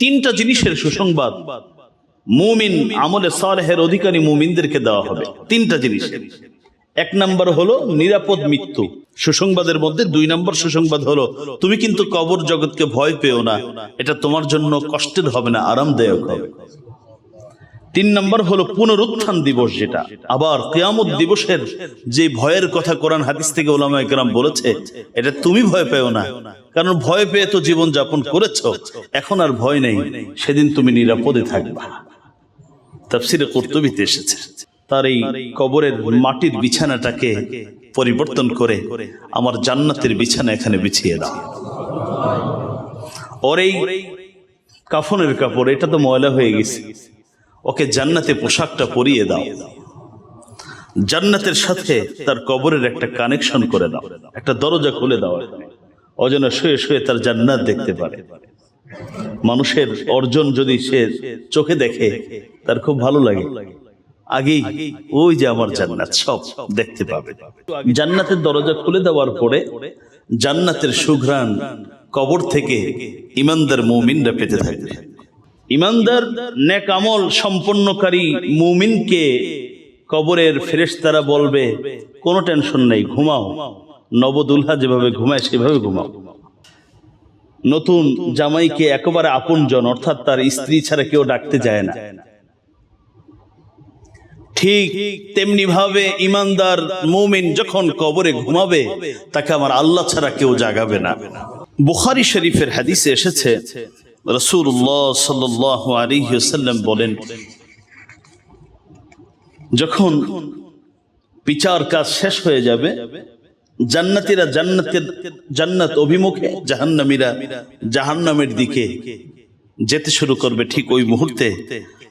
তিনটা জিনিসের সুসংবাদ। মুমিন আমলে সালেহের অধিকারী মুমিনদেরকে দেওয়া হবে। তিনটা জিনিস। এক নম্বর হলো নিরাপদ মৃত্যু। সুসংবাদের মধ্যে দুই নম্বর সুসংবাদ হলো, তুমি কিন্তু কবর জগৎকে ভয় পেও না। এটা তোমার জন্য কষ্টের হবে না, আরামদায়ক হবে। তিন নম্বর হলো পুনরুত্থান দিবস যেটা। আবার কেয়ামত দিবসের যে ভয়ের কথা কোরআন হাদিস থেকে ওলামা একরাম বলেছে, এটা তুমি ভয় পেও না। কারণ ভয় পেয়ে তো জীবন যাপন করেছ, এখন আর ভয় নেই, সেদিন তুমি নিরাপদে থাকবা। তাফসিরে কর্তব্যতে এসেছে, তার এই কবরের মাটির বিছানাটাকে পরিবর্তন করে আমার জান্নাতের বিছানা এখানে বিছিয়ে দাও। ওর এই কাফনের কাপড়, এটা তো ময়লা হয়ে গেছে। ওকে জান্নাতে পোশাকটা পরিয়ে দাও। জান্নাতের সাথে তার কবরের একটা কানেকশন করে দাও। একটা দরজা খুলে দাও যেন শুয়ে শুয়ে তার জান্নাত দেখতে পারে। মানুষের অর্জন যদি সে চোখে দেখে, তার খুব ভালো লাগে। আগেই ওই যে আমার জান্নাত সব দেখতে পাবে। জান্নাতের দরজা খুলে দেওয়ার পরে জান্নাতের সুঘ্রাণ কবর থেকে ইমানদার মৌমিনরা পেতে থাকবে ইমানদার নেক আমল সম্পন্নকারী মুমিনকে কবরের ফেরেশতারা বলবে, কোনো টেনশন নেই, ঘুমাও। নবদুলহা যেভাবে ঘুমায়, সেভাবে ঘুমাও। নতুন জামাইকে একেবারে আপনজন, অর্থাৎ তার স্ত্রী ছাড়া কেউ ডাকতে যায় না। ঠিক তেমনি ভাবে ইমানদার মুমিন যখন কবরে ঘুমাবে, তাকে আমার আল্লাহ ছাড়া কেউ জাগাবে না। বুখারি শরীফের হাদিসে এসেছে রসুল্লাহ সাল্লাহ আলিহাল্লাম বলেন, যখন বিচার কাজ শেষ হয়ে যাবে, জান্নাতীরা জান্নাতের জান্নাত অভিমুখে, জাহান্নামীরা জাহান্নামের দিকে যেতে শুরু করবে ঠিক ওই মুহূর্তে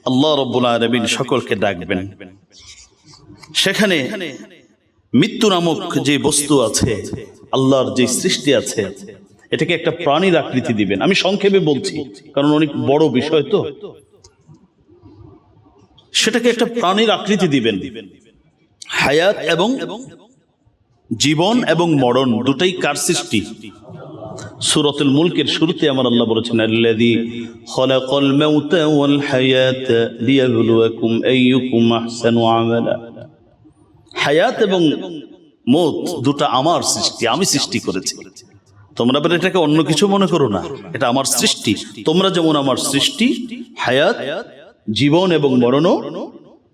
আল্লাহ রব্বুল আলমিন সকলকে ডাকবেন। সেখানে মৃত্যু নামক যে বস্তু আছে, আল্লাহর যে সৃষ্টি আছে এটাকে একটা প্রাণীর আকৃতি দিবেন। আমি সংক্ষেপে বলছি, কারণ অনেক বড় বিষয় তো। সেটাকে একটা প্রাণীর আকৃতি দিবেন। হায়াত এবং জীবন এবং মরণ দুটাই কার সৃষ্টি? সুরতুল মুলকের শুরুতে আমার আল্লাহ বলেছেন, আল্লাযী খলাকাল মাউতা ওয়াল হায়াতা লিয়াবলুয়াকুম আইয়ুকুম আহসানু আমালা। হায়াত এবং মৌত দুটা আমার সৃষ্টি, আমি সৃষ্টি করেছি। তোমরা আবার এটাকে অন্য কিছু মনে করো না। এটা আমার সৃষ্টি। তোমরা যেমন আমার সৃষ্টি হায়াত জীবন এবং মরণও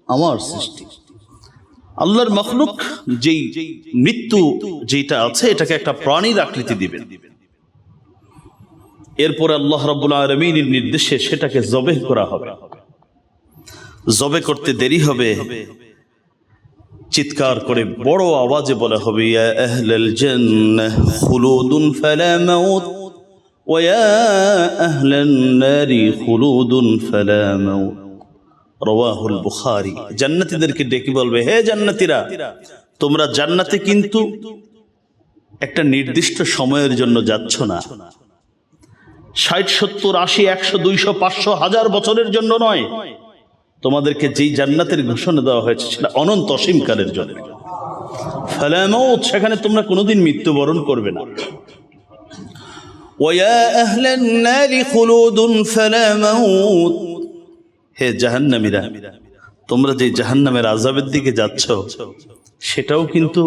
আমার সৃষ্টি। আল্লাহর মখলুক যেই মৃত্যু যেটা আছে এটাকে একটা প্রাণীর আকৃতি দিবেন। এরপরে আল্লাহ রাব্বুল আলমিনের নির্দেশে সেটাকে জবে করা হবে। জবে করতে দেরি হবে। চিৎকার করে বড় আওয়াজে বলা হবে, ইয়া আহলাল জান্নাহ খুলুদুন ফালা মাউত ইয়া আহলান নারি, খুলুদুন ফালা মাউত। রওয়াহুল বুখারী, জান্নাতীদেরকে ডেকে বলবে, হে জান্নাতীরা, তোমরা জান্নাতে কিন্তু একটা নির্দিষ্ট সময়ের জন্য যাচ্ছ না। ষাট, সত্তর, আশি, একশো, দুইশো, পাঁচশো, হাজার বছরের জন্য নয়। তোমাদেরকে যেই জান্নাতের ঘোষণা দেওয়া হয়েছে সেটা অনন্ত অসীমকালের জন্য। ফালামউত সেখানে তোমরা কোনোদিন মৃত্যুবরণ করবে না। ওয়া আহলান নারি খুলুদুন ফালা মাউত। হে জাহান্নামীরা, তোমরা যে জাহান্নামের আজাবের দিকে যাচ্ছ, সেটাও কিন্তু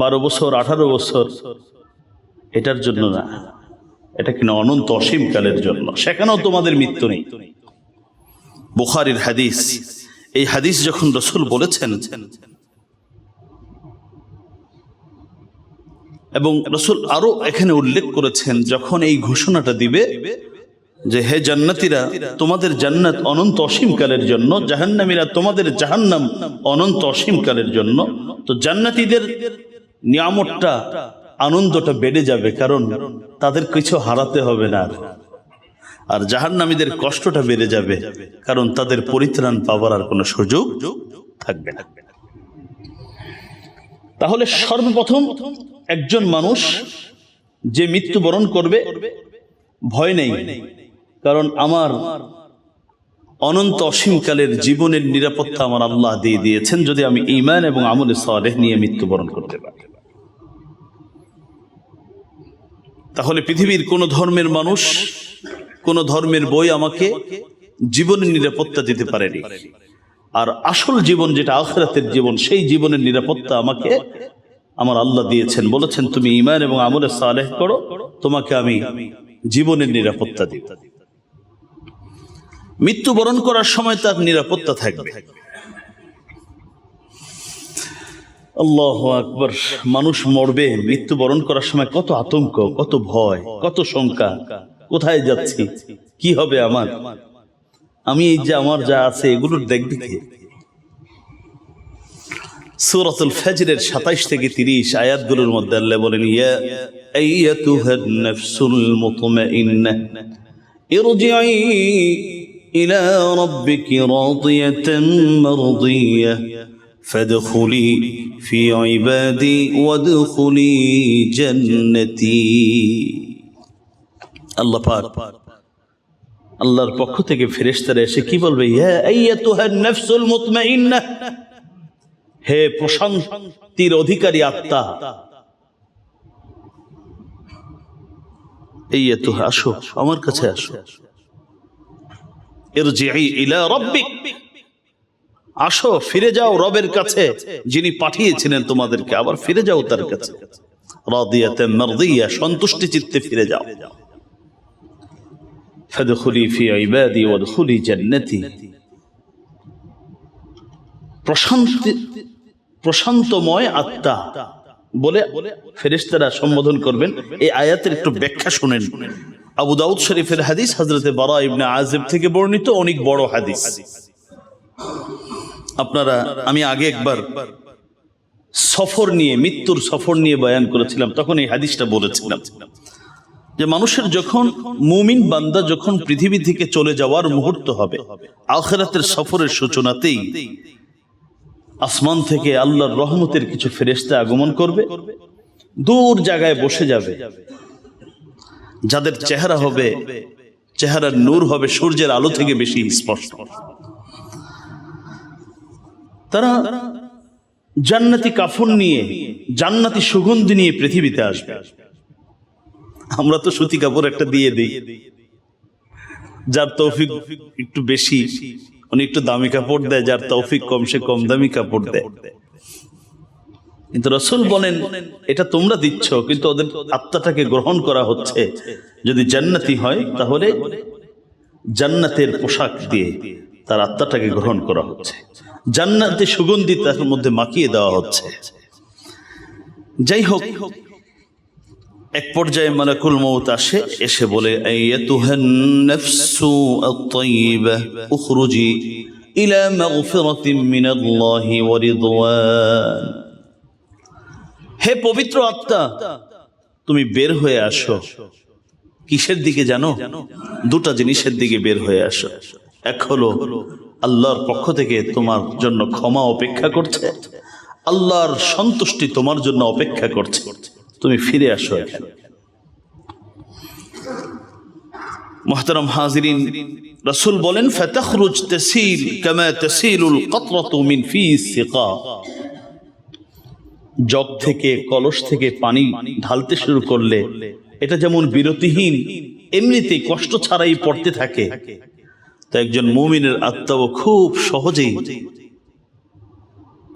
বারো বছর, আঠারো বছর, এটার জন্য না। এটা কিনা অনন্ত অসীমকালের জন্য। সেখানেও তোমাদের মৃত্যু নেই। বুখারির হাদিস এই হাদিস যখন রসুল বলেছেন, এবং রসুল আরও এখানে উল্লেখ করেছেন, যখন এই ঘোষণাটা দিবে যে, হে জান্নাতীরা, তোমাদের জান্নাত অনন্ত অসীমকালের জন্য, জাহান্নামীরা তোমাদের জাহান্নাম অনন্ত অসীমকালের জন্য, তো জান্নাতীদের নিয়ামতটা, আনন্দটা বেড়ে যাবে, কারণ তাদের কিছু হারাতে হবে না আর। আর জাহান্নামীদের কষ্টটা বেড়ে যাবে, কারণ তাদের পরিত্রাণ পাওয়ার আর কোনো সুযোগ থাকবে না। তাহলে সর্বপ্রথম একজন মানুষ যে মৃত্যুবরণ করবে, ভয় নেই, কারণ আমার অনন্ত অসীমকালের জীবনের নিরাপত্তা আমার আল্লাহ দিয়ে দিয়েছেন যদি আমি ইমান এবং আমলে সালেহ নিয়ে মৃত্যুবরণ করতে পারি। তাহলে পৃথিবীর কোন ধর্মের মানুষ কোন ধর্মের বই আমাকে জীবনের নিরাপত্তা দিতে পারেনি। আর আসল জীবন যেটা আখরাতের জীবন, সেই জীবনের নিরাপত্তা আমাকে, আমার আল্লাহ দিয়েছেন। বলেছেন, তুমি ইমান এবং আমলে সালেহ করো, তোমাকে আমি জীবনের নিরাপত্তা দিব। মৃত্যুবরণ করার সময় তার নিরাপত্তা থাকবে। আল্লাহ আকবর, মানুষ মরবে, মৃত্যুবরণ করার সময় কত আতঙ্ক, কত ভয়, কত শঙ্কা। কোথায় যাচ্ছি কি হবে আমার আমি এই যে আমার যা আছে এগুলোর দেখবে কে সূরাতুল ফজরের 27 থেকে 30 আয়াতগুলোর মধ্যে আল্লাহ বলেন ইয়া আইয়াতুহান নাফসুল মুতমাইন্নাহ ارجعي إلى ربك راضية مرضية فادخلي في عبادي وادخلي جنتي আল্লাহ পাক। আল্লাহর পক্ষ থেকে ফেরেশতারা এসে কি বলবে? হে প্রশান্তির অধিকারী আত্মা। আসো, আমার কাছে আসো। ইলা আসো, ফিরে যাও রবের কাছে, যিনি পাঠিয়েছিলেন তোমাদেরকে। আবার ফিরে যাও তার কাছে। রাদিয়াতে মারদিয়া, সন্তুষ্টি চিত্তে ফিরে যাও। প্রশান্তময় আত্মা বলে ফেরেশতারা সম্বোধন করবেন। এই আয়াতের একটু ব্যাখ্যা শুনেন। আবু দাউদ শরীফের হাদিস হজরতে বারা ইবনে আজেব থেকে বর্ণিত অনেক বড় হাদিস। আপনারা, আমি আগে একবার সফর নিয়ে, মৃত্যুর সফর নিয়ে বয়ান করেছিলাম, তখন এই হাদিসটা বলেছিলাম। যে মানুষের যখন মুমিন বান্দা যখন পৃথিবী থেকে চলে যাওয়ার মুহূর্ত হবে, আখেরাতের সফরের সূচনাতেই আসমান থেকে আল্লাহর রহমতের কিছু ফেরেস্তা আগমন করবে, দূর জায়গায় বসে যাবে। যাদের চেহারা হবে, চেহারার নূর হবে সূর্যের আলো থেকে বেশি স্পষ্ট। তারা জান্নাতি কাফন নিয়ে, জান্নাতি সুগন্ধি নিয়ে পৃথিবীতে আসবে। আমরা তো সুতি কাপড় একটা দিয়ে দিই। যার তৌফিক একটু বেশি, উনি একটু দামি কাপড় দেয়, যার তৌফিক কম, সে কম দামি কাপড় দেয়। কিন্তু রসুল বলেন, এটা তোমরা দিচ্ছ, কিন্তু ওদের আত্মাটাকে গ্রহণ করা হচ্ছে। যদি জান্নাতি হয়, তাহলে জান্নাতের পোশাক দিয়ে তার আত্মাটাকে গ্রহণ করা হচ্ছে। জান্নাতে সুগন্ধি তার মধ্যে মাখিয়ে দেওয়া হচ্ছে। যাই হোক এক পর্যায়ে মালাকুল মৌত আসে, এসে বলে হে পবিত্র আত্মা, তুমি বের হয়ে আসো। কিসের দিকে জানো? দুটা জিনিসের দিকে বের হয়ে আসো। এক হলো, আল্লাহর পক্ষ থেকে তোমার জন্য ক্ষমা অপেক্ষা করছে। আল্লাহর সন্তুষ্টি তোমার জন্য অপেক্ষা করছে। তুমি ফিরে আসো মোহতারাম হাজিরিন রসুল বলেন কামা মিন ফি সিকা। জগ থেকে কলস থেকে পানি ঢালতে শুরু করলে এটা যেমন বিরতিহীন, এমনিতেই কষ্ট ছাড়াই পড়তে থাকে। তো একজন মুমিনের আত্মাও খুব সহজেই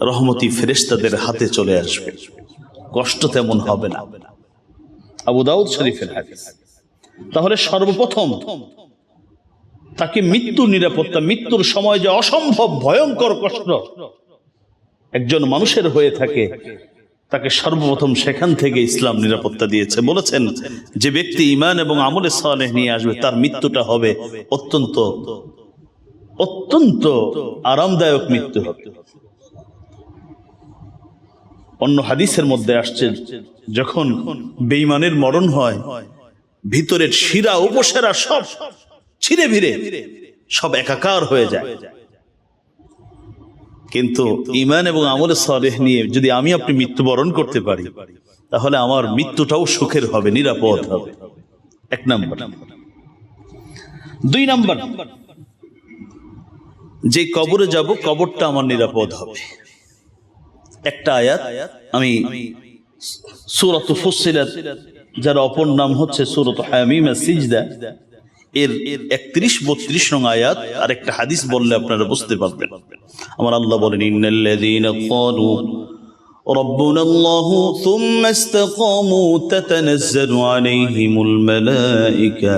রহমতি ফেরেশতাদের হাতে চলে আসবে। কষ্ট তেমন হবে না। আবু দাউদ শরীফের হাদিস। তাহলে সর্বপ্রথম তাকে মৃত্যু নিরাপত্তা, মৃত্যুর সময় যে অসম্ভব ভয়ঙ্কর কষ্ট একজন মানুষের হয়ে থাকে, তাকে সর্বপ্রথম সেখান থেকে ইসলাম নিরাপত্তা দিয়েছে। বলেছেন যে ব্যক্তি ইমান এবং আমলে সালেহ নিয়ে আসবে, তার মৃত্যুটা হবে অত্যন্ত অত্যন্ত আরামদায়ক মৃত্যু হবে। অন্য হাদিসের মধ্যে আসছে, যখন বেইমানের মরণ হয়, ভিতরের শিরা, উপসেরা সব ছিঁড়ে ভিড়ে, সব একাকার হয়ে যায়। কিন্তু ইমান এবং আমলে সালেহ নিয়ে যদি আমি আপনি মৃত্যুবরণ করতে পারি, তাহলে আমার মৃত্যুটাও সুখের হবে, নিরাপদ হবে। এক নম্বর। দুই নম্বর। যে কবরে যাব, কবরটা আমার নিরাপদ হবে। একটা আয়াত আমি সুরত ফুসিলাত যার অপর নাম হচ্ছে সুরত হামিমা সিজদা এর একত্রিশ বত্রিশ নং আয়াত আর একটা হাদিস বললে আপনারা বুঝতে পারবেন আমার আল্লাহ বলেন ইন্নাল্লাযীনা ক্বালু ربنا الله ثم استقاموا تتنزل عليهم الملائكة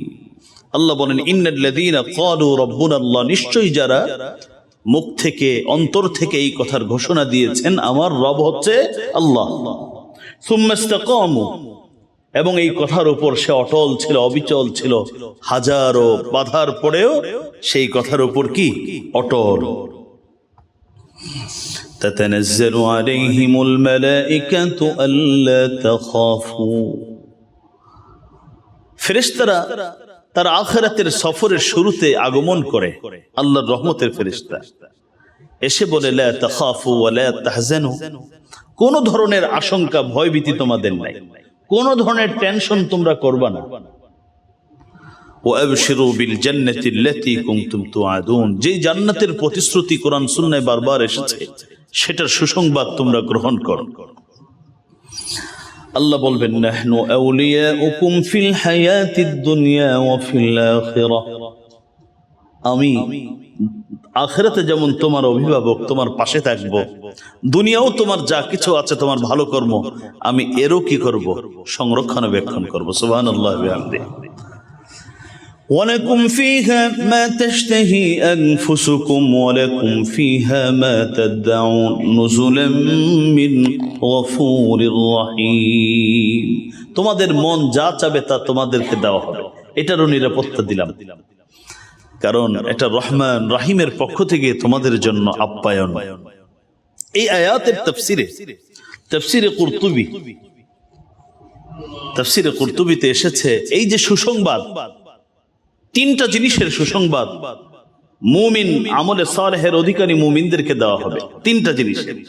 আল্লাহ বলেন ইন্নাল্লাযীনা ক্বালু রাব্বুনা আল্লাহ নিশ্চয়ই যারা মুখ থেকে অন্তর থেকে এই কথার ঘোষণা দিয়েছেন আমার রব হচ্ছে আল্লাহ সুম্মা ইসতাকামু এবং এই কথার উপর সে অটল ছিল অবিচল ছিল হাজারো বাধার পরেও সেই কথার উপর কি অটল تتنزل عليهم الملائكة ألا تخافوا ফেরেশতারা তার আখেরাতের সফরের শুরুতে আগমন করে আল্লাহর রহমতের ফেরিস্তা এসে বলে কোন ধরনের আশঙ্কা ভয়ভীতি তোমাদের নাই। কোন ধরনের টেনশন তোমরা করবা না। যে জান্নাতের প্রতিশ্রুতি বারবার এসেছে, সেটার সুসংবাদ তোমরা গ্রহণ করো। আল্লাহ বলবেন, নাহনু আউলিয়াউকুম ফিল হায়াতিদ দুনিয়া ওয়া ফিল আখিরাহ আমি আখেরাতে যেমন তোমার অভিভাবক, তোমার পাশে থাকব, দুনিয়াও তোমার যা কিছু আছে তোমার ভালো কর্ম, আমি এরও কি করব? সংরক্ষণাবেক্ষণ করব। সুবহানাল্লাহ বিহামদিহি ولكم فيها ما تشتهي أنفسكم ولكم فيها ما تدعون نزلا من غفور رحيم তোমাদের মন যা চাবে তা তোমাদেরকে দেওয়া হবে এটারও নিরাপত্তা দিলাম কারণ এটা রহমান রাহিমের পক্ষ থেকে তোমাদের জন্য আপ্যায়ন এই আয়াতের তফসিরে তফসিরে কুরতুবি তফসিরে কুরতুবিতে এসেছে এই যে সুসংবাদ তিনটা জিনিসের সুসংবাদ মুমিন আমলে সালেহের অধিকারী মুমিনদেরকে দেওয়া হবে। তিনটা জিনিসের।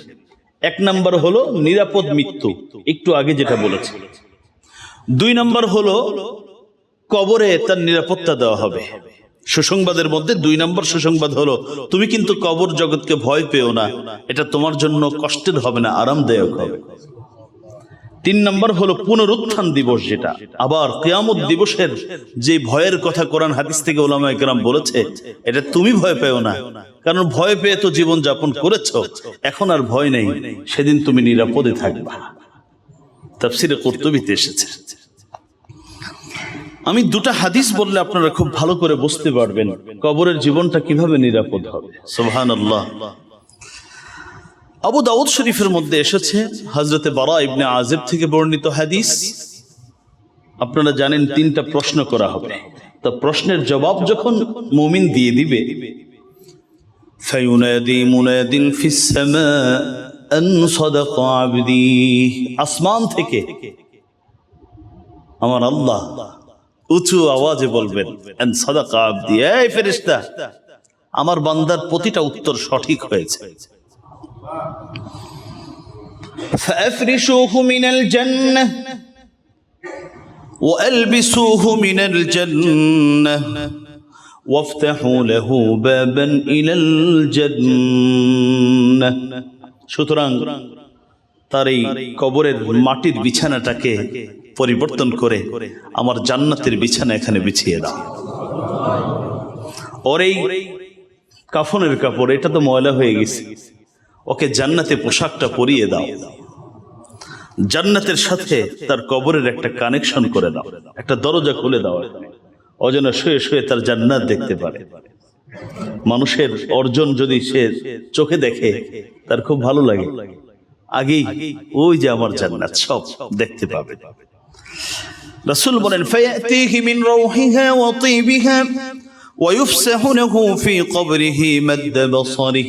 এক নাম্বার হলো নিরাপদ মৃত্যু। একটু আগে যেটা বলেছি। দুই নাম্বার হলো কবরে তার নিরাপত্তা দেওয়া হবে। সুসংবাদের মধ্যে দুই নম্বর সুসংবাদ হলো, তুমি কিন্তু কবর জগৎকে ভয় পেও না। এটা তোমার জন্য কষ্টের হবে না, আরামদায়ক হবে। তিন নম্বর হলো পুনরুত্থান দিবস যেটা। আবার কেয়ামত দিবসের যে ভয়ের কথা কোরআন হাদিস থেকে ওলামা একরাম বলেছে, এটা তুমি ভয় পেও না। কারণ ভয় পেয়ে তো জীবন যাপন করেছ, এখন আর ভয় নেই, সেদিন তুমি নিরাপদে থাকবা। তাফসিরে কর্তবিতে এসেছে। আমি দুটা হাদিস বললে আপনারা খুব ভালো করে বুঝতে পারবেন কবরের জীবনটা কীভাবে নিরাপদ হবে। সোহান আল্লাহ আবু দাউদ শরীফের মধ্যে এসেছে হজরতে বারা ইবনে আজেব থেকে বর্ণিত হাদিস। আপনারা জানেন তিনটা প্রশ্ন করা হবে। তো প্রশ্নের জবাব যখন মুমিন দিয়ে দিবে আসমান থেকে আমার আল্লাহ উঁচু আওয়াজে বলবেন আমার বান্দার প্রতিটা উত্তর সঠিক হয়েছে। فأفرشوه من الجنة وألبسوه من الجنة وافتحوا له بابا إلى الجنة সুতরাং তার এই কবরের মাটির বিছানাটাকে পরিবর্তন করে আমার জান্নাতের বিছানা এখানে বিছিয়ে দাও ওর এই কাফনের কাপড় এটা তো ময়লা হয়ে গেছে ওকে জান্নাতে পোশাকটা পরিয়ে দাও জান্নাতের সাথে তার কবরের একটা কানেকশন করে দাও একটা দরজা খুলে দাও ও যেন শুয়ে শুয়ে তার জান্নাত দেখতে পারে মানুষের অর্জন যদি সে চোখে দেখে তার খুব ভালো লাগে আগেই ওই যে আমার জান্নাত সব দেখতে পাবে রাসূল বলেন ফায়াতিহি মিন রাউহিহা ওয়া তিবিহা ويفسح له في قبره مد بصره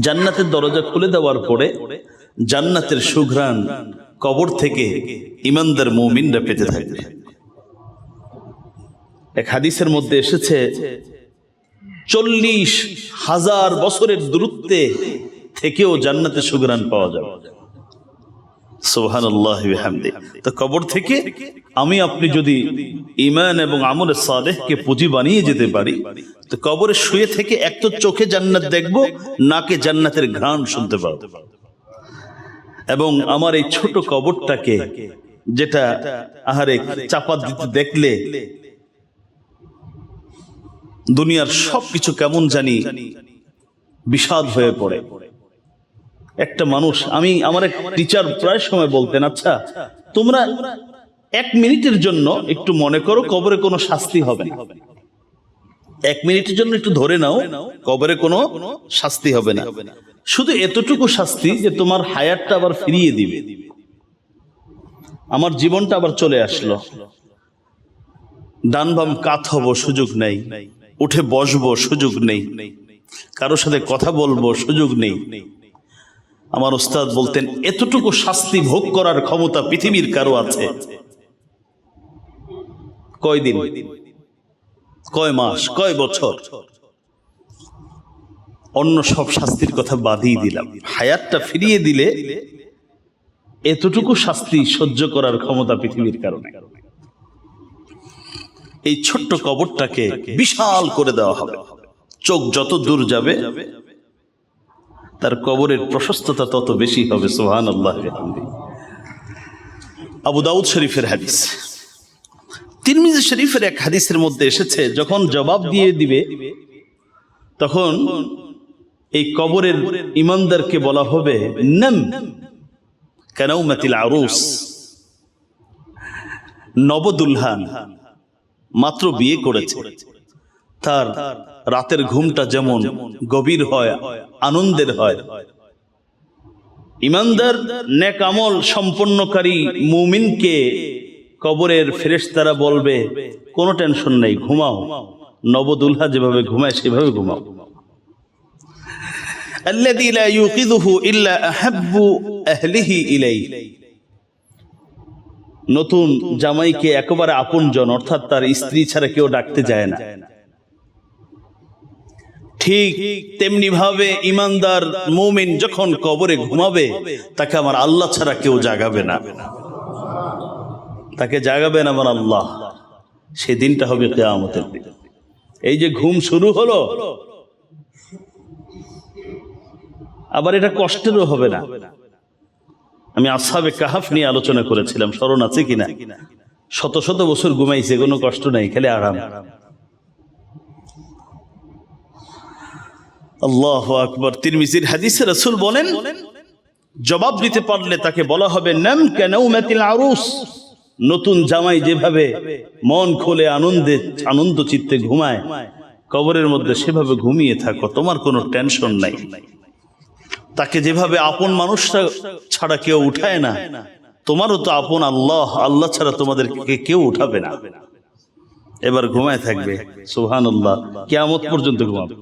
জান্নাতের দরজা খুলে দেওয়ার পরে জান্নাতের সুঘ্রাণ কবর থেকে ইমানদার মৌমিনরা পেতে থাকবে এক হাদিসের মধ্যে এসেছে, চল্লিশ হাজার বছরের দূরত্বে থেকেও জান্নাতে সুঘ্রাণ পাওয়া যাবে। এবং চোখে জান্নাত দেখব, নাকে জান্নাতের ঘ্রাণ শুনতে পাবো। এবং আমার এই ছোট কবরটাকে যেটা আহারে চাপা দিতে দেখলে দুনিয়ার সবকিছু কেমন জানি বিষাদ হয়ে পড়ে। একটা মানুষ, আমি আমার এক টিচার প্রায় সময় বলতেন আচ্ছা তোমরা এক মিনিটের জন্য একটু মনে করো কবরে কোনো শাস্তি হবে। না এক মিনিটের জন্য একটু ধরে নাও, কবরে কোনো শাস্তি হবে না। শুধু এতটুকু শাস্তি যে তোমার হায়ারটা আবার ফিরিয়ে দিবে। আমার জীবনটা আবার চলে আসলো। ডান বাম কাত হব, সুযোগ নেই। উঠে বসবো, সুযোগ নেই। কারোর সাথে কথা বলব, সুযোগ নেই। আমার ওস্তাদ বলতেন, এতটুকু শাস্তি ভোগ করার ক্ষমতা পৃথিবীর কারও আছে? কয়দিন? কয় মাস? কয় বছর? অন্য সব শাস্তির কথা বাদই দিলাম। হায়াতটা ফিরিয়ে দিলে এতটুকু শাস্তি সহ্য করার ক্ষমতা পৃথিবীর কারণে এই ছোট্ট কবরটাকে বিশাল করে দেওয়া হবে। চোখ যত দূর যাবে তার কবরের প্রশস্ততা তত বেশি হবে সোহান আল্লাহ আবু দাউদ শরীফের হাদিস। তিরমিজি শরীফের এক হাদিসের মধ্যে এসেছে, যখন জবাব দিয়ে দিবে, তখন এই কবরের ইমানদারকে বলা হবে আরুস, নবদুলহান, মাত্র বিয়ে করেছে। তার রাতের ঘুমটা যেমন গভীর হয় আনন্দের হয় ইমানদার নেক আমল সম্পন্নকারী মুমিনকে কবরের ফেরেশতারা বলবে কোনো টেনশন নেই ঘুমাও নবদুলহা যেভাবে ঘুমায় সেভাবে ঘুমাও الذي لا يوقظه إلا أحب أهله إليه নতুন জামাইকে একেবারে আপনজন অর্থাৎ তার স্ত্রী ছাড়া কেউ ডাকতে যায় না ঠিক তেমনি ভাবে ইমানদার মুমিন যখন কবরে ঘুমাবে, তাকে আমার আল্লাহ ছাড়া কেউ জাগাবে না। তাকে জাগাবেন আমার আল্লাহ। সেই দিনটা হবে কেয়ামতের দিন। এই যে ঘুম শুরু হলো, আবার এটা কষ্টেরও হবে না। আমি আসাবে কাহাফ নিয়ে আলোচনা করেছিলাম, স্মরণ আছে কিনা? শত শত বছর ঘুমাইছে, কোনো কষ্ট নাই, খালি আরাম। আল্লাহ আকবর। তিরমিজির হাদিসে রসুল বলেন, জবাব দিতে পারলে তাকে বলা হবে, নাম কেন আরুস? নতুন জামাই যেভাবে মন খোলে আনন্দে, আনন্দ চিত্তে ঘুমায়, কবরের মধ্যে সেভাবে ঘুমিয়ে থাকো, তোমার কোনো টেনশন নাই। তাকে যেভাবে আপন মানুষরা ছাড়া কেউ উঠায় না, তোমারও তো আপন আল্লাহ আল্লাহ ছাড়া তোমাদেরকে কেউ উঠাবে না। এবার ঘুমায় থাকবে। সুহান আল্লাহ কেয়ামত পর্যন্ত ঘুমাবে।